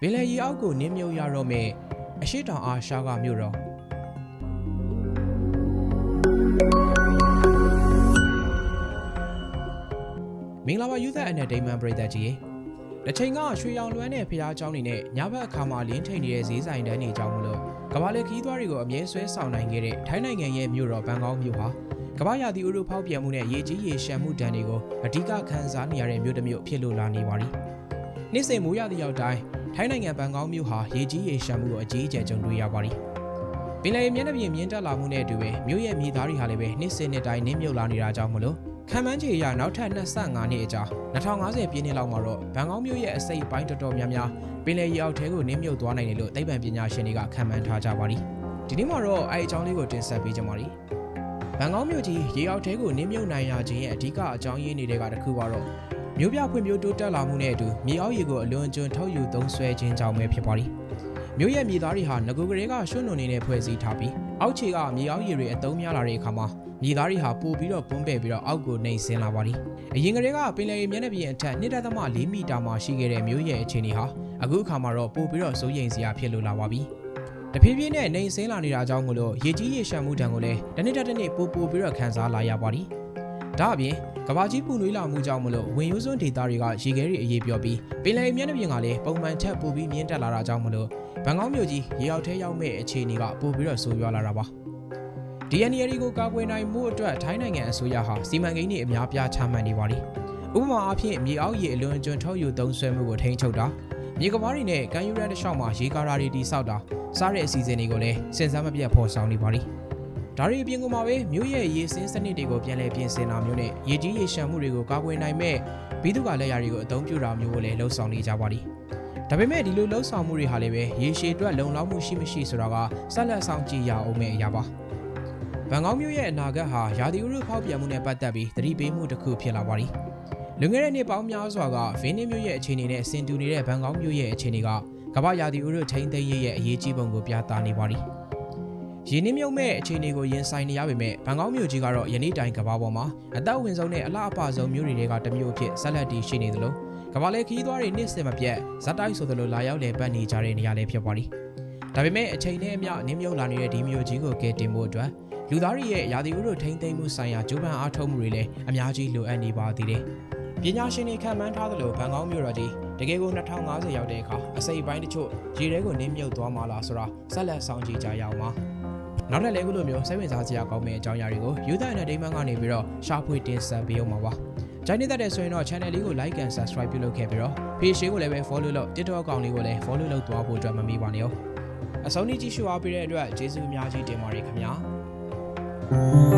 ဘင်လယ်ရီအောက်ကိုနင်းမြုပ်ရတော့မဲ့အရှိတောင်အာရှကမြို့တော်မင်္ဂလာပါယူသက်အန်တဲ့ဒိမန်ပရိသတ်ကြီးရေတစ်ချိန်ကရွှေရောင်လွမ်းတဲ့ဖျားเจ้าနေနဲ့ညဘက်အခါမှာလင်းထိန်နေတဲ့ဈေးဆိုင်တန်းနေကြောင်းမလို့ကမ္ဘာလေခီးသွားတွေကိုအမြဲဆွဲဆောင်နိုင်ခဲ့တဲ့ထိုင်းနိုင်ငံရဲ့မြို့တော်ဘန်ကောက်မြို့ဟာကမ္ဘာရာသီဥတုဖောက်ပြန်မှုနဲ့ရေကြီးရေရှမ်းမှုဒဏ်တွေကိုအဓိကခံစားနေရတဲ့မြို့တစ်မြို့ဖြစ်လို့လာနေပါပြီ။နေ့စဉ်မိုးရာသီရောက်တိုင်း ထိုင်းနိုင်ငံဘန်ကောက်မြို့ဟာရေကြီးရေရှမ်းမှုကိုအကြီးအကျယ်ကြုံတွေ့ရပါတယ်။ပင်လယ်မျက်နှာပြင်မြင့်တက်လာမှုနဲ့အတူပဲမြို့ရဲ့မြေသားတွေဟာလည်းပဲနေ့စဉ်နှစ်တိုင်းနင်းမြုပ်လာနေတာကြောင့်မလို့ခံမှန်းခြေအရနောက်ထပ်25နှစ်အကြာ2050ပြည့်နှစ်လောက်မှာတော့ဘန်ကောက်မြို့ရဲ့အစိပ်ပိုင်းတော်တော်များများပင်လယ်ရေအောက်ထဲကိုနင်းမြုပ်သွားနိုင်တယ်လို့သိပ္ပံပညာရှင်တွေကခံမှန်းထားကြပါသည်။ဒီနေ့မှာတော့အဲဒီအကြောင်းလေးကိုတင်ဆက်ပေးကြပါမယ်။ ဘန်ကောက်မြို့ကြီးရေအောက်ထဲကိုနင်းမြုပ်နိုင်ရခြင်းရဲ့အဓိကအကြောင်းရင်းတွေကတစ်ခုကတော့မြို့ပြဖွံ့ဖြိုးတိုးတက်လာမှုနဲ့အတူမြေအောက်ရေကိုအလွန်ကျွံထုတ်ယူသုံးစွဲခြင်းကြောင့်ပဲဖြစ်ပါသည်။မြို့ရဲ့မြေသားတွေဟာငကိုကလေးကရွှွနုံနေတဲ့ဖွဲ့စည်းထားပြီးအောက်ခြေကမြေအောက်ရေတွေအသုံးများလာတဲ့အခါမှာမြေသားတွေဟာပိုပြီးတော့ပွန်းပဲ့ပြီးတော့အောက်ကိုနှိမ်ဆင်းလာပါသည်။အရင်ကတည်းကပင်လယ်ရေမျက်နှာပြင်အထက်1.4မီတာမှာရှိခဲ့တဲ့မြို့ရဲ့အခြေအနေဟာအခုအခါမှာတော့ပိုပြီးတော့စိုးရိမ်စရာဖြစ်လို့လာပါပြီ။ တဖြည်းဖြည်းနဲ့နှိမ်ဆင်းလာနေတာကြောင့်မလို့ရေကြီးရေရှမ်းမှုတံကိုလည်းတစ်နှစ်တစ်နှစ်ပိုပိုပြီးတော့ခံစားလာရပါသည်။ဒါအပြင်ကဘာကြီးပူနွေးလာမှုကြောင့်မလို့ဝင်ရိုးစွန်းဒေသတွေကရေခဲတွေအေးပြောပြီးပင်လယ်မျက်နှာပြင်ကလည်းပုံမှန်ထက်ပိုပြီးမြင့်တက်လာတာကြောင့်မလို့ဘန်ကောက်မြို့ကြီးရေအောက်ထဲရောက်မဲ့အခြေအနေကပိုပြီးတော့ဆိုးရွားလာတာပါ။ DNA တွေကိုကာကွယ်နိုင်မှုအတွက်ထိုင်းနိုင်ငံအစိုးရဟာစီမံကိန်းတွေအများပြားချမှတ်နေပါသည်။ဥပမာအားဖြင့်မြေအောက်ရေအလွန်ကျွံထုတ်ယူသုံးစွဲမှုကိုထိန်းချုပ်တာ မြေကဘာတွေနဲ့ကန်ယူရန်တစ်လျှောက်မှာရေကာရာတွေတိစောက်တာစားတဲ့အစီအစဉ်တွေကိုလည်းစဉ်စားမပြတ်ဖော်ဆောင်နေပါသည်။ဒါရီအပြင်ကမှာပဲမြို့ရဲ့ရေစင်းစနစ်တွေကိုပြန်လည်ပြင်ဆင်တာမျိုးနဲ့ရေကြီးရေရှမ်းမှုတွေကိုကာကွယ်နိုင်မဲ့ဘီသူကလက်ရာတွေကိုအသုံးပြုတာမျိုးကိုလည်းလှုံ့ဆော်နေကြပါသည်။ဒါပေမဲ့ဒီလိုလှုံ့ဆော်မှုတွေဟာလည်းပဲရေရှည်အတွက်လုံလောက်မှုရှိမရှိဆိုတာကဆက်လက်ဆောင်ကြည့်ရအောင်မယ့်အရာပါ။ဘန်ကောက်မြို့ရဲ့အနာဂတ်ဟာရာသီဥတုဖောက်ပြန်မှုနဲ့ပတ်သက်ပြီးသတိပေးမှုတစ်ခုဖြစ်လာပါသည်။ လွန်ခဲ့တဲ့နှစ်ပေါင်းများစွာကဗင်းနစ်မြို့ရဲ့အခြေအနေနဲ့ဆင်တူနေတဲ့ဘန်ကောက်မြို့ရဲ့အခြေအနေကကမ္ဘာရာသီဥတုထိန်းသိမ်းရေးရဲ့အရေးကြီးပုံကိုပြသနေပါသည်။ရင်းနှီးမြုပ်မဲ့အခြေအနေကိုရင်ဆိုင်နေရပေမဲ့ဘန်ကောက်မြို့ကြီးကတော့ယနေ့တိုင်ကမ္ဘာပေါ်မှာအသက်ဝင်ဆုံးနဲ့အလှအပဆုံးမြို့တွေကတစ်မြို့အဖြစ်ဆက်လက်တည်ရှိနေသလိုကမ္ဘာလေခီးသွားတွေနှစ်စင်မပြတ်ဇက်တိုက်ဆိုသလိုလာရောက်လည်ပတ်နေကြတဲ့နေရာလေးဖြစ်ပါသည်။ဒါပေမဲ့အချိန်နဲ့အမျှနင်းမြုပ်လာနေတဲ့ဒီမြို့ကြီးကိုကယ်တင်ဖို့အတွက်လူသားတွေရဲ့ရာသီဥတုထိန်းသိမ်းမှုဆိုင်ရာကြိုးပမ်းအားထုတ်မှုတွေလည်းအများကြီးလိုအပ်နေပါသေးတယ်။ ပညာရှင်တွေခံမှန်းထားသလိုဘန်ကောက်မြို့တော်ကြီးတကယ်ကို2050ရောက်တဲ့အခါအစိပ်ပိုင်းတချို့ရေထဲကိုနင်းမြုပ်သွားမှာလားဆိုတာဆက်လက်ဆောင်ကြည့်ကြရအောင်ပါ။နောက်ထပ်လည်းခုလိုမျိုးစိတ်ဝင်စားစရာကောင်းမယ့်အကြောင်းအရာတွေကို Youth Entertainment ကနေပြီးတော့ရှာဖွေတင်ဆက်ပေးအောင်ပါပါ။ကြိုင်းနေတဲ့တဲ့ဆိုရင်တော့ channel လေးကို like and subscribe ပြုလုပ်ခဲ့ပြီးတော့ page ကိုလည်းပဲ follow လုပ် TikTok အကောင့်လေးကိုလည်း follow လုပ်သွားဖို့အတွက်မမေ့ပါနဲ့။အဆုံးထိကြည့်ရှုအားပေးတဲ့အတွက်ကျေးဇူးအများကြီးတင်ပါတယ်ခင်ဗျာ။